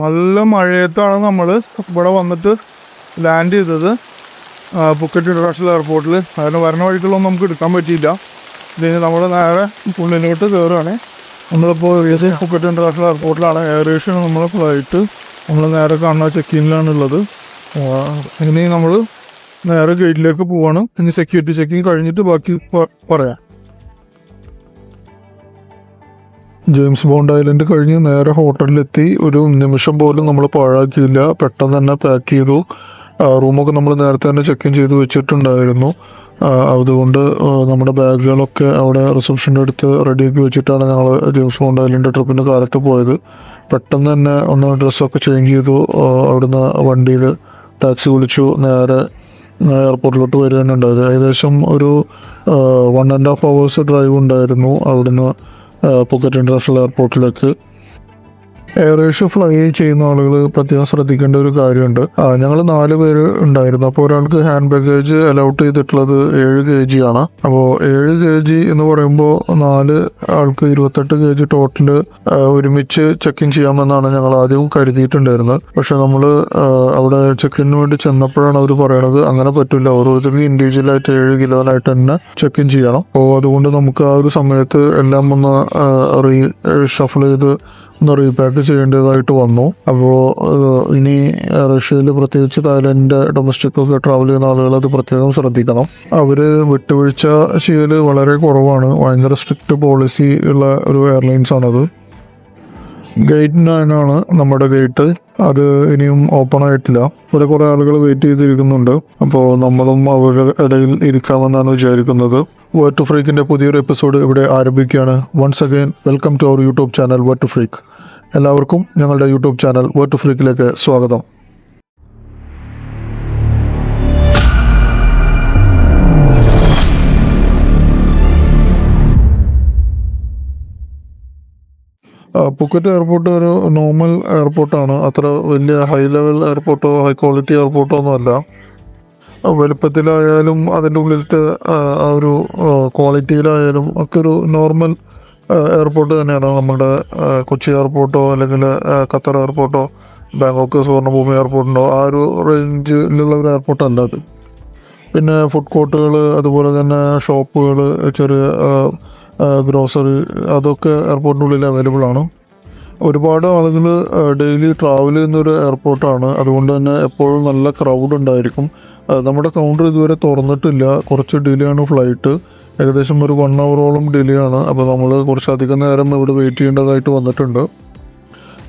നല്ല മഴയത്താണ് നമ്മൾ ഇവിടെ വന്നിട്ട് ലാൻഡ് ചെയ്തത്. പുക്കറ്റ് ഇന്റർനാഷണൽ എയർപോർട്ടിൽ അതിന് വരണ വഴിക്കുള്ള നമുക്ക് എടുക്കാൻ പറ്റിയില്ല. ഇതിന് നമ്മൾ നേരെ ഉള്ളിലോട്ട് കയറുകയാണ് നമ്മളിപ്പോൾ പുക്കറ്റ് ഇന്റർനാഷണൽ എയർപോർട്ടിലാണ് എയർ ഏഷ്യൻ നമ്മളെ ഫ്ലൈറ്റ് നമ്മൾ നേരെ കാണുന്ന ചെക്കിങ്ങിലാണുള്ളത് ഇനി നമ്മൾ നേരെ ഗേറ്റിലേക്ക് പോവാണ്. ഇനി സെക്യൂരിറ്റി ചെക്കിങ് കഴിഞ്ഞിട്ട് ബാക്കി പറയാം. ജെയിംസ് ബോണ്ട് ഐലൻഡ് കഴിഞ്ഞ് നേരെ ഹോട്ടലിലെത്തി. ഒരു നിമിഷം പോലും നമ്മൾ പാഴാക്കിയില്ല. പെട്ടെന്ന് തന്നെ പാക്ക് ചെയ്തു. റൂമൊക്കെ നമ്മൾ നേരത്തെ തന്നെ ചെക്ക് ഇൻ ചെയ്ത് വെച്ചിട്ടുണ്ടായിരുന്നു. അതുകൊണ്ട് നമ്മുടെ ബാഗുകളൊക്കെ അവിടെ റിസപ്ഷന്റെ അടുത്ത് റെഡിയാക്കി വെച്ചിട്ടാണ് ഞങ്ങൾ ജെയിംസ് ബോണ്ട് ഐലൻഡ് ട്രിപ്പിന്റെ കാലത്ത് പോയത്. പെട്ടെന്ന് തന്നെ ഒന്ന് ഡ്രസ്സൊക്കെ ചേഞ്ച് ചെയ്തു. അവിടുന്ന് വണ്ടിയിൽ ടാക്സി വിളിച്ചു. നേരെ എയർപോർട്ടിലോട്ട് വരിക തന്നെ ഉണ്ടായത്. ഏകദേശം ഒരു one and half hours drive ഉണ്ടായിരുന്നു അവിടുന്ന്. പുക്കറ്റ് ഇന്റർനാഷണൽ എയർപോർട്ടിലേക്ക് എയർ ഏഷ്യ ഫ്ലൈ ചെയ്യുന്ന ആളുകൾ പ്രത്യേകം ശ്രദ്ധിക്കേണ്ട ഒരു കാര്യമുണ്ട്. ഞങ്ങൾ നാല് പേര് ഉണ്ടായിരുന്നു. അപ്പോൾ ഒരാൾക്ക് ഹാൻഡ് ബാഗേജ് അലൗട്ട് ചെയ്തിട്ടുള്ളത് ഏഴ് കെ ജി ആണ്. അപ്പോൾ ഏഴ് കെ ജി എന്ന് പറയുമ്പോൾ നാല് ആൾക്ക് ഇരുപത്തെട്ട് കെ ജി ടോട്ടൽ ഒരുമിച്ച് ചെക്ക് ഇൻ ചെയ്യാമെന്നാണ് ഞങ്ങൾ ആദ്യം കരുതിയിട്ടുണ്ടായിരുന്നത്. പക്ഷെ നമ്മൾ അവിടെ ചെക്ക് ഇന് വേണ്ടി ചെന്നപ്പോഴാണ് അവർ പറയണത് അങ്ങനെ പറ്റില്ല ഓരോരുത്തർക്കും ഇൻഡിവിജ്വൽ ആയിട്ട് ഏഴ് കിലോനായിട്ട് തന്നെ ചെക്ക് ഇൻ ചെയ്യണം. അപ്പോൾ അതുകൊണ്ട് നമുക്ക് ആ ഒരു സമയത്ത് എല്ലാം ഒന്ന് റീ ഷഫിൾ ചെയ്ത് റീപാക്ക് ചെയ്യേണ്ടതായിട്ട് വന്നു. അപ്പോൾ ഇനി റഷ്യയിൽ പ്രത്യേകിച്ച് തായ്ലൻഡ് ഡൊമസ്റ്റിക് ഒക്കെ ട്രാവൽ ചെയ്യുന്ന ആളുകൾ അത് പ്രത്യേകം ശ്രദ്ധിക്കണം. അവർ വിട്ടുവീഴ്ച ചെയ്യൽ വളരെ കുറവാണ്. ഭയങ്കര സ്ട്രിക്റ്റ് പോളിസി ഉള്ള ഒരു എയർലൈൻസ് ആണത്. ഗേറ്റ് നയനാണ് നമ്മുടെ ഗേറ്റ് അത് ഇനിയും ഓപ്പൺ ആയിട്ടില്ല. ഇവിടെ കുറേ ആളുകൾ വെയിറ്റ് ചെയ്തിരിക്കുന്നുണ്ട്. അപ്പോൾ നമ്മളും അവരുടെ ഇടയിൽ ഇരിക്കാമെന്നാണ് വിചാരിക്കുന്നത്. വേർട്ട് ഫ്രീക്കിന്റെ പുതിയൊരു എപ്പിസോഡ് ഇവിടെ ആരംഭിക്കുകയാണ്. Once again welcome to our YouTube channel vert freak എല്ലാവർക്കും ഞങ്ങളുടെ യൂട്യൂബ് ചാനൽ വേർട്ട് ഫ്രീക്കിലേക്ക് സ്വാഗതം. പുക്കറ്റ് എയർപോർട്ട് ഒരു നോർമൽ എയർപോർട്ടാണ് അത്ര വലിയ ഹൈ ലെവൽ എയർപോർട്ടോ ഹൈ ക്വാളിറ്റി എയർപോർട്ടോ ഒന്നുമല്ല വലുപ്പത്തിലായാലും അതിന്റെ ഉള്ളിലത്തെ ആ, ഒരു ക്വാളിറ്റിയിലായാലും ഒക്കെ ഒരു നോർമൽ എയർപോർട്ട് തന്നെയാണ്. നമ്മുടെ കൊച്ചി എയർപോർട്ടോ അല്ലെങ്കിൽ ഖത്തർ എയർപോർട്ടോ ബാങ്കോക്ക് സുവർണഭൂമി എയർപോർട്ടുണ്ടോ ആ ഒരു റേഞ്ചിലുള്ള ഒരു എയർപോർട്ട് അല്ല അത്. പിന്നെ ഫുഡ് കോർട്ടുകൾ അതുപോലെ തന്നെ ഷോപ്പുകൾ ചെറിയ ഗ്രോസറി അതൊക്കെ എയർപോർട്ടിനുള്ളിൽ അവൈലബിൾ ആണ്. ഒരുപാട് ആളുകൾ ഡെയിലി ട്രാവൽ ചെയ്യുന്ന ഒരു എയർപോർട്ടാണ് അതുകൊണ്ട് തന്നെ എപ്പോഴും നല്ല ക്രൗഡ് ഉണ്ടായിരിക്കും. നമ്മുടെ കൗണ്ടർ ഇതുവരെ തുറന്നിട്ടില്ല. കുറച്ച് ഡിലേ ആണ് ഫ്ലൈറ്റ് ഏകദേശം ഒരു വൺ അവറോളം ഡിലേ ആണ്. അപ്പോൾ നമ്മൾ കുറച്ചധികം നേരം ഇവിടെ വെയിറ്റ് ചെയ്യേണ്ടതായിട്ട് വന്നിട്ടുണ്ട്.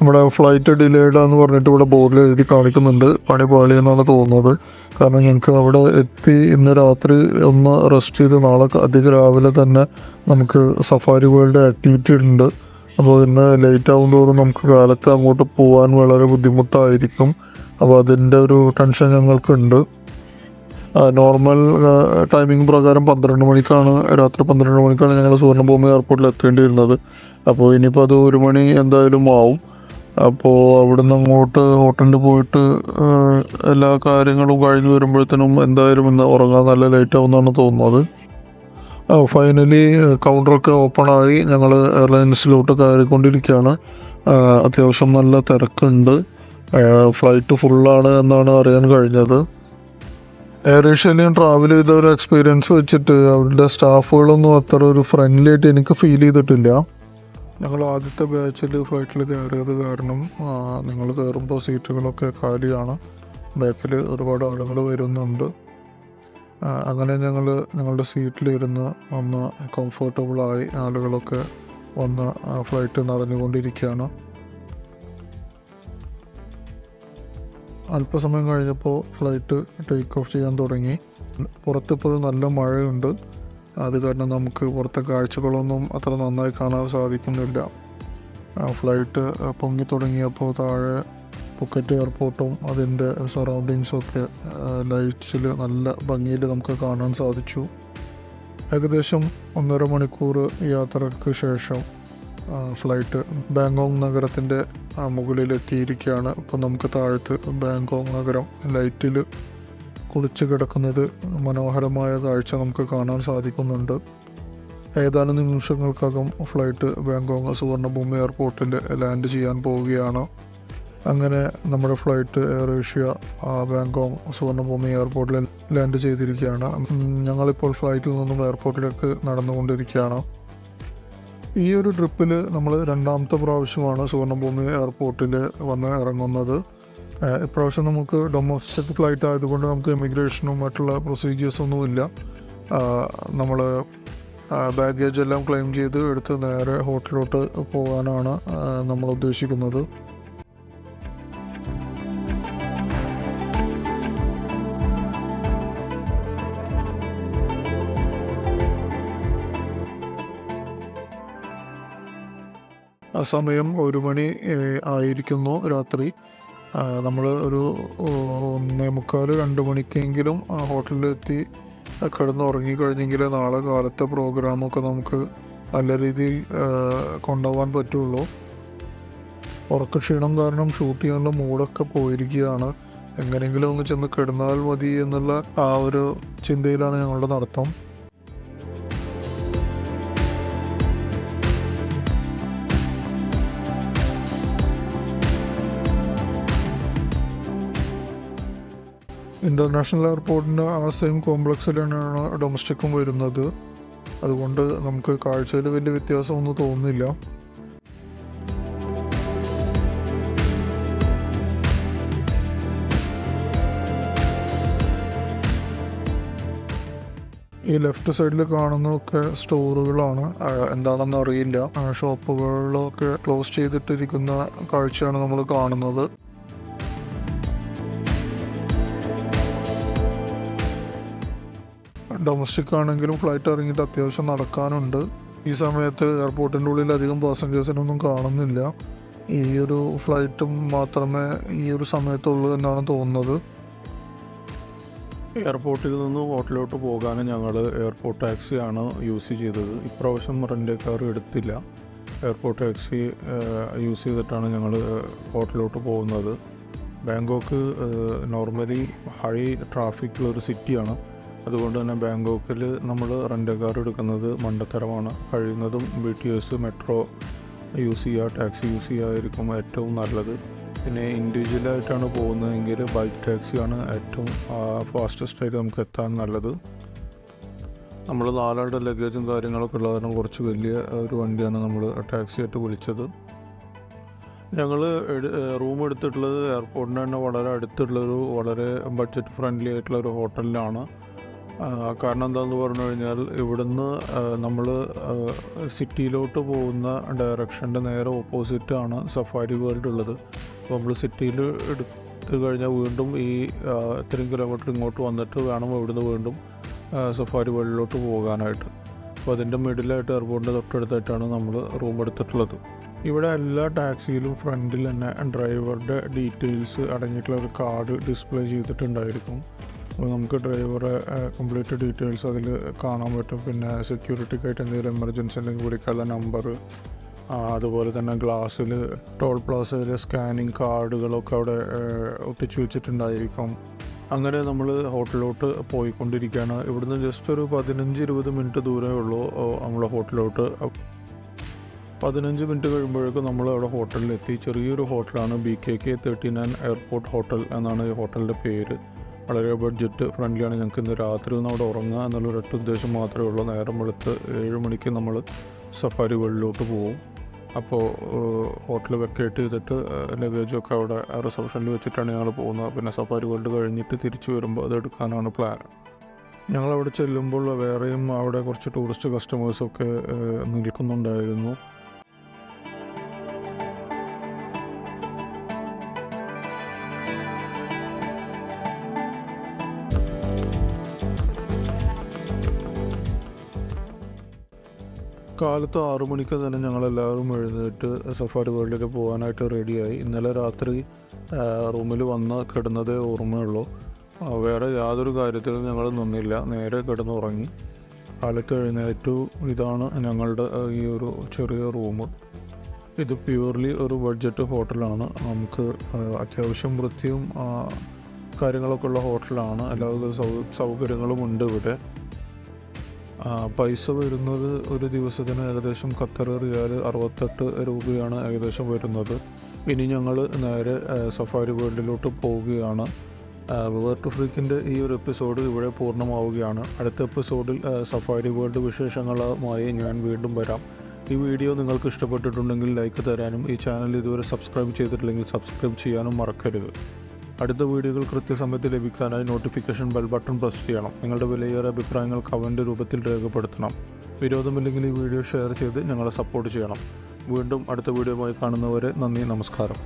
നമ്മുടെ ഫ്ലൈറ്റ് ഡിലേഡ് എന്ന് പറഞ്ഞിട്ട് ഇവിടെ ബോർഡിൽ എഴുതി കാണിക്കുന്നുണ്ട്. പണി പാളി എന്നാണ് തോന്നുന്നത്. കാരണം ഞങ്ങൾക്ക് അവിടെ എത്തി ഇന്ന് രാത്രി ഒന്ന് റെസ്റ്റ് ചെയ്ത് നാളെ അധികം രാവിലെ തന്നെ നമുക്ക് സഫാരി വേൾഡ് ആക്ടിവിറ്റി ഉണ്ട്. അപ്പോൾ ഇന്ന് ലേറ്റ് ആകും തോറും നമുക്ക് കാലത്ത് അങ്ങോട്ട് പോകാൻ വളരെ ബുദ്ധിമുട്ടായിരിക്കും. അപ്പോൾ അതിന്റെ ഒരു ടെൻഷൻ ഞങ്ങൾക്കുണ്ട്. നോർമൽ ടൈമിംഗ് പ്രകാരം പന്ത്രണ്ട് മണിക്കാണ് രാത്രി പന്ത്രണ്ട് മണിക്കാണ് ഞങ്ങൾ സുവർണഭൂമി എയർപോർട്ടിൽ എത്തേണ്ടി വരുന്നത് അപ്പോൾ ഇനിയിപ്പോൾ അത് ഒരു മണി എന്തായാലും ആവും. അപ്പോൾ അവിടുന്ന് അങ്ങോട്ട് ഹോട്ടലിൽ പോയിട്ട് എല്ലാ കാര്യങ്ങളും കഴിഞ്ഞു വരുമ്പോഴത്തേനും എന്തായാലും ഇന്ന് ഉറങ്ങാൻ നല്ല ലേറ്റ് ആവുമെന്നാണ് തോന്നുന്നത്. ഫൈനലി കൗണ്ടറൊക്കെ ഓപ്പണായി ഞങ്ങൾ എയർലൈൻസിലോട്ട് കയറിക്കൊണ്ടിരിക്കുകയാണ്. അത്യാവശ്യം നല്ല തിരക്കുണ്ട്. ഫ്ലൈറ്റ് ഫുള്ളാണ് എന്നാണ് അറിയാൻ കഴിഞ്ഞത്. എയർ ട്രാവൽ ചെയ്ത ഒരു എക്സ്പീരിയൻസ് വെച്ചിട്ട് അവരുടെ സ്റ്റാഫുകളൊന്നും അത്ര ഒരു ഫ്രണ്ട്ലി ആയിട്ട് എനിക്ക് ഫീൽ ചെയ്തിട്ടില്ല. ഞങ്ങൾ ആദ്യത്തെ ബാച്ചിൽ ഫ്ലൈറ്റിൽ കയറിയത് കാരണം നിങ്ങൾ കയറുമ്പോൾ സീറ്റുകളൊക്കെ കാലിയാണ്. ബാക്കിൽ ഒരുപാട് ആളുകൾ വരുന്നുണ്ട്. അങ്ങനെ ഞങ്ങൾ ഞങ്ങളുടെ സീറ്റിലിരുന്ന് ഒന്ന് കംഫർട്ടബിളായി ആളുകളൊക്കെ വന്ന് ഫ്ലൈറ്റ് നിറഞ്ഞുകൊണ്ടിരിക്കുകയാണ്. അല്പസമയം കഴിഞ്ഞപ്പോൾ ഫ്ലൈറ്റ് ടേക്ക് ഓഫ് ചെയ്യാൻ തുടങ്ങി. പുറത്തിപ്പോഴും നല്ല മഴയുണ്ട്. അത് കാരണം നമുക്ക് പുറത്തെ കാഴ്ചകളൊന്നും അത്ര നന്നായി കാണാൻ സാധിക്കുന്നില്ല. ഫ്ലൈറ്റ് പൊങ്ങി തുടങ്ങിയപ്പോൾ താഴെ പുക്കറ്റ് എയർപോർട്ടും അതിന്റെ സറൗണ്ടിങ്സും ഒക്കെ ലൈറ്റ്സിൽ നല്ല ഭംഗിയിൽ നമുക്ക് കാണാൻ സാധിച്ചു. ഏകദേശം ഒന്നര മണിക്കൂർ യാത്രയ്ക്ക് ശേഷം ഫ്ലൈറ്റ് ബാങ്കോങ് നഗരത്തിന്റെ മുകളിൽ എത്തിയിരിക്കുകയാണ് അപ്പോൾ നമുക്ക് താഴത്ത് ബാങ്കോങ് നഗരം ലൈറ്റിൽ കുളിച്ച് കിടക്കുന്നത് മനോഹരമായ കാഴ്ച നമുക്ക് കാണാൻ സാധിക്കുന്നുണ്ട്. ഏതാനും നിമിഷങ്ങൾക്കകം ഫ്ലൈറ്റ് ബാങ്കോങ് സുവർണഭൂമി എയർപോർട്ടിൽ ലാൻഡ് ചെയ്യാൻ പോവുകയാണ്. അങ്ങനെ നമ്മുടെ flight Air Asia Bangkok Suvarnabhumi എയർപോർട്ടിൽ ലാൻഡ് ചെയ്തിരിക്കുകയാണ്. ഞങ്ങളിപ്പോൾ ഫ്ലൈറ്റിൽ നിന്നും എയർപോർട്ടിലേക്ക് നടന്നുകൊണ്ടിരിക്കുകയാണ്. ഈ ഒരു ട്രിപ്പിൽ നമ്മൾ രണ്ടാമത്തെ പ്രാവശ്യമാണ് സുവർണഭൂമി എയർപോർട്ടിൽ വന്ന് ഇറങ്ങുന്നത്. ഇപ്രാവശ്യം നമുക്ക് ഡൊമസ്റ്റിക് ഫ്ലൈറ്റ് ആയതുകൊണ്ട് നമുക്ക് ഇമിഗ്രേഷനും മറ്റുള്ള പ്രൊസീജിയേഴ്സൊന്നും ഒന്നുമില്ല നമ്മൾ ബാഗേജ് എല്ലാം ക്ലെയിം ചെയ്ത് എടുത്ത് നേരെ ഹോട്ടലിലോട്ട് പോകാനാണ് നമ്മൾ ഉദ്ദേശിക്കുന്നത്. സമയം ഒരു മണി ആയിരിക്കുന്നു രാത്രി. നമ്മൾ ഒരു ഒന്നേ മുക്കാൽ രണ്ട് മണിക്കെങ്കിലും ഹോട്ടലിലെത്തി കിടന്ന് ഉറങ്ങിക്കഴിഞ്ഞെങ്കിൽ നാളെ കാലത്തെ പ്രോഗ്രാമൊക്കെ നമുക്ക് നല്ല രീതിയിൽ കൊണ്ടുപോകാൻ പറ്റുള്ളൂ. ഉറക്കക്ഷീണം കാരണം ഷൂട്ട് ചെയ്യാനുള്ള മൂടൊക്കെ പോയിരിക്കുകയാണ്. എങ്ങനെയെങ്കിലും ഒന്ന് ചെന്ന് കിടന്നാൽ മതി എന്നുള്ള ആ ഒരു ചിന്തയിലാണ് ഞങ്ങളുടെ നടത്തം. ഇന്റർനാഷണൽ എയർപോർട്ടിന്റെ ആ സെയിം കോംപ്ലക്സിൽ തന്നെയാണ് ഡൊമസ്റ്റിക്കും വരുന്നത്. അതുകൊണ്ട് നമുക്ക് കാഴ്ചയിൽ വലിയ വ്യത്യാസമൊന്നും തോന്നുന്നില്ല. ഈ ലെഫ്റ്റ് സൈഡിൽ കാണുന്നതൊക്കെ സ്റ്റോറുകളാണ് എന്താണെന്ന് അറിയില്ല. ഷോപ്പുകളിലൊക്കെ ക്ലോസ് ചെയ്തിട്ടിരിക്കുന്ന കാഴ്ചയാണ് നമ്മൾ കാണുന്നത്. ഡൊമസ്റ്റിക് ആണെങ്കിലും ഫ്ലൈറ്റ് ഇറങ്ങിയിട്ട് അത്യാവശ്യം നടക്കാനുണ്ട്. ഈ സമയത്ത് എയർപോർട്ടിന്റെ ഉള്ളിൽ അധികം പാസഞ്ചേഴ്സിനൊന്നും കാണുന്നില്ല. ഈ ഒരു ഫ്ലൈറ്റും മാത്രമേ ഈ ഒരു സമയത്തുള്ളൂ എന്നാണ് തോന്നുന്നത്. എയർപോർട്ടിൽ നിന്ന് ഹോട്ടലിലോട്ട് പോകാൻ ഞങ്ങൾ എയർപോർട്ട് ടാക്സിയാണ് യൂസ് ചെയ്തത്. ഇപ്രാവശ്യം റെന്റ് കാർ എടുത്തില്ല. എയർപോർട്ട് ടാക്സി യൂസ് ചെയ്തിട്ടാണ് ഞങ്ങൾ ഹോട്ടലിലോട്ട് പോകുന്നത്. ബാങ്കോക്ക് നോർമലി ഹൈ ട്രാഫിക്കുള്ള ഒരു സിറ്റിയാണ്. അതുകൊണ്ട് തന്നെ ബാങ്കോക്കിൽ നമ്മൾ റെന്റ് കാർ എടുക്കുന്നത് മണ്ടത്തരമാണ്. കഴിയുന്നതും B T S metro use ചെയ്യുക ടാക്സി യൂസ് ചെയ്യുക ഏറ്റവും നല്ലത്. പിന്നെ ഇൻഡിവിജ്വലായിട്ടാണ് പോകുന്നതെങ്കിൽ ബൈക്ക് ടാക്സിയാണ് ഏറ്റവും ഫാസ്റ്റസ്റ്റ് ആയിട്ട് നമുക്ക് എത്താൻ നല്ലത്. നമ്മൾ നാലാളുടെ ലഗേജും കാര്യങ്ങളൊക്കെ ഉള്ളതിനും കുറച്ച് വലിയ ഒരു വണ്ടിയാണ് നമ്മൾ ടാക്സി ആയിട്ട് വിളിച്ചത് ഞങ്ങൾ റൂം എടുത്തിട്ടുള്ളത് എയർപോർട്ടിന് തന്നെ വളരെ അടുത്തുള്ളൊരു വളരെ ബഡ്ജറ്റ് ഫ്രണ്ട്ലി ആയിട്ടുള്ള ഒരു ഹോട്ടലിലാണ് കാരണം എന്താണെന്ന് പറഞ്ഞു കഴിഞ്ഞാൽ ഇവിടുന്ന് നമ്മൾ സിറ്റിയിലോട്ട് പോകുന്ന ഡയറക്ഷന്റെ നേരെ ഓപ്പോസിറ്റാണ് സഫാരി വേൾഡ് ഉള്ളത് അപ്പോൾ നമ്മൾ സിറ്റിയിൽ എടുത്തു കഴിഞ്ഞാൽ വീണ്ടും ഈ ഇത്രയും കിലോമീറ്റർ ഇങ്ങോട്ട് വന്നിട്ട് വേണം ഇവിടുന്ന് വീണ്ടും സഫാരി വേൾഡിലോട്ട് പോകാനായിട്ട്. അപ്പോൾ അതിന്റെ മിഡിലായിട്ട് എയർപോർട്ടിന്റെ തൊട്ടടുത്തായിട്ടാണ് നമ്മൾ റൂം എടുത്തിട്ടുള്ളത്. ഇവിടെ എല്ലാ ടാക്സിയിലും ഫ്രണ്ടിൽ തന്നെ ഡ്രൈവറുടെ ഡീറ്റെയിൽസ് അടങ്ങിയിട്ടുള്ള ഒരു കാർഡ് ഡിസ്പ്ലേ ചെയ്തിട്ടുണ്ടായിരിക്കും. നമുക്ക് ഡ്രൈവറെ കംപ്ലീറ്റ് ഡീറ്റെയിൽസ് അതിൽ കാണാൻ പറ്റും. പിന്നെ സെക്യൂരിറ്റിക്കായിട്ട് എന്തെങ്കിലും എമർജൻസി ഉണ്ടെങ്കിൽ വിളിക്കാനുള്ള നമ്പർ അതുപോലെ തന്നെ ഗ്ലാസ്സിൽ ടോൾ പ്ലാസയിലെ സ്കാനിങ് കാർഡുകളൊക്കെ അവിടെ ഒട്ടിച്ചു വെച്ചിട്ടുണ്ടായിരിക്കും. അങ്ങനെ നമ്മൾ ഹോട്ടലിലോട്ട് പോയിക്കൊണ്ടിരിക്കുകയാണ്. ഇവിടുന്ന് ജസ്റ്റ് ഒരു പതിനഞ്ച് ഇരുപത് മിനിറ്റ് ദൂരമേ ഉള്ളൂ നമ്മളെ ഹോട്ടലിലോട്ട്. പതിനഞ്ച് മിനിറ്റ് കഴിയുമ്പോഴേക്കും നമ്മൾ അവിടെ ഹോട്ടലിലെത്തി. ചെറിയൊരു ഹോട്ടലാണ് B K K thirty nine airport hotel എന്നാണ് ഈ ഹോട്ടലിന്റെ പേര്. വളരെ ബഡ്ജറ്റ് ഫ്രണ്ട്ലിയാണ് ഞങ്ങൾക്ക് ഇന്ന് രാത്രി നിന്ന് അവിടെ ഉറങ്ങുക എന്നുള്ള ഒരൊറ്റ ഉദ്ദേശം മാത്രമേ ഉള്ളൂ. നേരം വെളുത്ത് ഏഴ് മണിക്ക് നമ്മൾ സഫാരി വേൾഡിലോട്ട് പോകും അപ്പോൾ ഹോട്ടൽ വെക്കേറ്റ് ചെയ്തിട്ട് ലഗേജൊക്കെ അവിടെ റിസപ്ഷനിൽ വെച്ചിട്ടാണ് ഞങ്ങൾ പോകുന്നത്. പിന്നെ സഫാരി വേൾഡ് കഴിഞ്ഞിട്ട് തിരിച്ചു വരുമ്പോൾ അത് എടുക്കാനാണ് പ്ലാൻ ഞങ്ങളവിടെ ചെല്ലുമ്പോൾ വേറെയും അവിടെ കുറച്ച് ടൂറിസ്റ്റ് കസ്റ്റമേഴ്സൊക്കെ നിൽക്കുന്നുണ്ടായിരുന്നു. കാലത്ത് ആറു മണിക്ക് തന്നെ ഞങ്ങളെല്ലാവരും എഴുന്നേറ്റ് സഫാരി വേൾഡിൽ പോകാനായിട്ട് റെഡിയായി. ഇന്നലെ രാത്രി റൂമിൽ വന്ന് കിടന്നതേ ഓർമ്മയുള്ളൂ. വേറെ യാതൊരു കാര്യത്തിലും ഞങ്ങൾ നിന്നില്ല. നേരെ കിടന്നുറങ്ങി. കാലത്ത് എഴുന്നേറ്റു. ഇതാണ് ഞങ്ങളുടെ ഈ ഒരു ചെറിയ റൂം. ഇത് പ്യൂർലി ഒരു ബഡ്ജറ്റ് ഹോട്ടലാണ്. നമുക്ക് അത്യാവശ്യം വൃത്തിയും കാര്യങ്ങളൊക്കെ ഉള്ള ഹോട്ടലാണ്. എല്ലാവിധ സൗകര്യങ്ങളും ഉണ്ട് ഇവിടെ. പൈസ വരുന്നത് ഒരു ദിവസത്തിന് ഏകദേശം ഖത്തർ റിയാൽ അറുപത്തെട്ട് രൂപയാണ് ഏകദേശം വരുന്നത്. ഇനി ഞങ്ങൾ നേരെ സഫാരി വേൾഡിലോട്ട് പോവുകയാണ്. വേർട്ട് ഫ്രീക്കിന്റെ ഈ ഒരു എപ്പിസോഡ് ഇവിടെ പൂർണമാവുകയാണ്. അടുത്ത എപ്പിസോഡിൽ സഫാരി വേൾഡ് വിശേഷങ്ങളുമായി ഞാൻ വീണ്ടും വരാം. ഈ വീഡിയോ നിങ്ങൾക്ക് ഇഷ്ടപ്പെട്ടിട്ടുണ്ടെങ്കിൽ ലൈക്ക് തരാനും ഈ ചാനൽ ഇതുവരെ സബ്സ്ക്രൈബ് ചെയ്തിട്ടില്ലെങ്കിൽ സബ്സ്ക്രൈബ് ചെയ്യാനും മറക്കരുത്. അടുത്ത വീഡിയോകൾ കൃത്യസമയത്ത് ലഭിക്കാനായി നോട്ടിഫിക്കേഷൻ ബെൽ ബട്ടൺ പ്രസ് ചെയ്യണം. നിങ്ങളുടെ വിലയേറെ അഭിപ്രായങ്ങൾ കമന്റ് രൂപത്തിൽ രേഖപ്പെടുത്തണം. വിരോധമില്ലെങ്കിൽ ഈ വീഡിയോ ഷെയർ ചെയ്ത് ഞങ്ങളെ സപ്പോർട്ട് ചെയ്യണം. വീണ്ടും അടുത്ത വീഡിയോയുമായി കാണുന്നവരെ നന്ദി നമസ്കാരം.